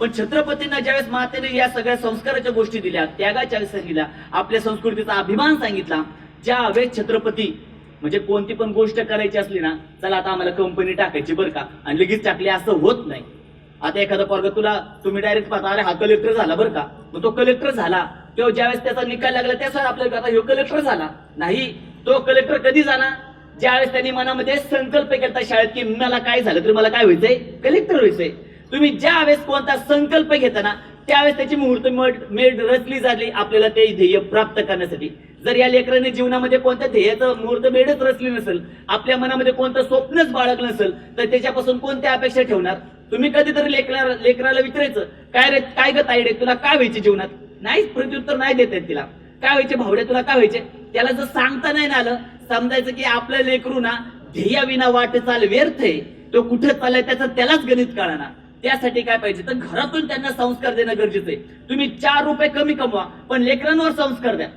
पण छत्रपतींना ज्यावेळेस मातेने या सगळ्या संस्काराच्या गोष्टी दिल्या त्यागाच्या सांगितल्या आपल्या संस्कृतीचा अभिमान सांगितला ज्यावेळेस छत्रपती म्हणजे कोणती पण गोष्ट करायची असली ना चला आता आम्हाला कंपनी टाकायची बरं का आणि लगेच टाकली असं होत नाही. आता एखादा पोरगा तुला तुम्ही डायरेक्ट पाहता अरे हा कलेक्टर झाला बरं का मग तो कलेक्टर झाला किंवा ज्यावेळेस त्याचा निकाल लागला त्यासाठी आपल्याला आता ह्यो कलेक्टर झाला. नाही तो कलेक्टर कधी झाला ज्यावेळेस त्यांनी मनामध्ये संकल्प केला शाळेत की मला काय झालं तरी मला काय व्हायचंय? कलेक्टर व्हायचंय. तुम्ही ज्या वेळेस कोणता संकल्प घेता ना त्यावेळेस त्याची मुहूर्त मेड मेढ रचली जाली आपल्याला ते ध्येय प्राप्त करण्यासाठी. जर या लेकराने जीवनामध्ये कोणत्या ध्येयाचं मुहूर्त मेढच रचली नसेल आपल्या मनामध्ये कोणतं स्वप्नच बाळगलं नसेल तर त्याच्यापासून कोणत्या अपेक्षा ठेवणार? तुम्ही कधीतरी लेकरा लेकराला विचारायचं काय रे काय ग ताईडे तुला काय व्हायचे जीवनात? नाहीच प्रत्युत्तर नाही देत आहेत तिला. काय व्हायचे भावड्या तुला काय व्हायचे? त्याला जर सांगता नाही ना आलं समजायचं की आपलं लेकरू ना ध्येयाविना वाट चाल व्यर्थ आहे तो कुठे चाललाय त्याचं त्यालाच गणित कळणार. त्यासाठी काय पाहिजे? तर घरातून त्यांना संस्कार देणं गरजेचं आहे. तुम्ही चार रुपये कमी कमवा पण लेकरांवर संस्कार द्या.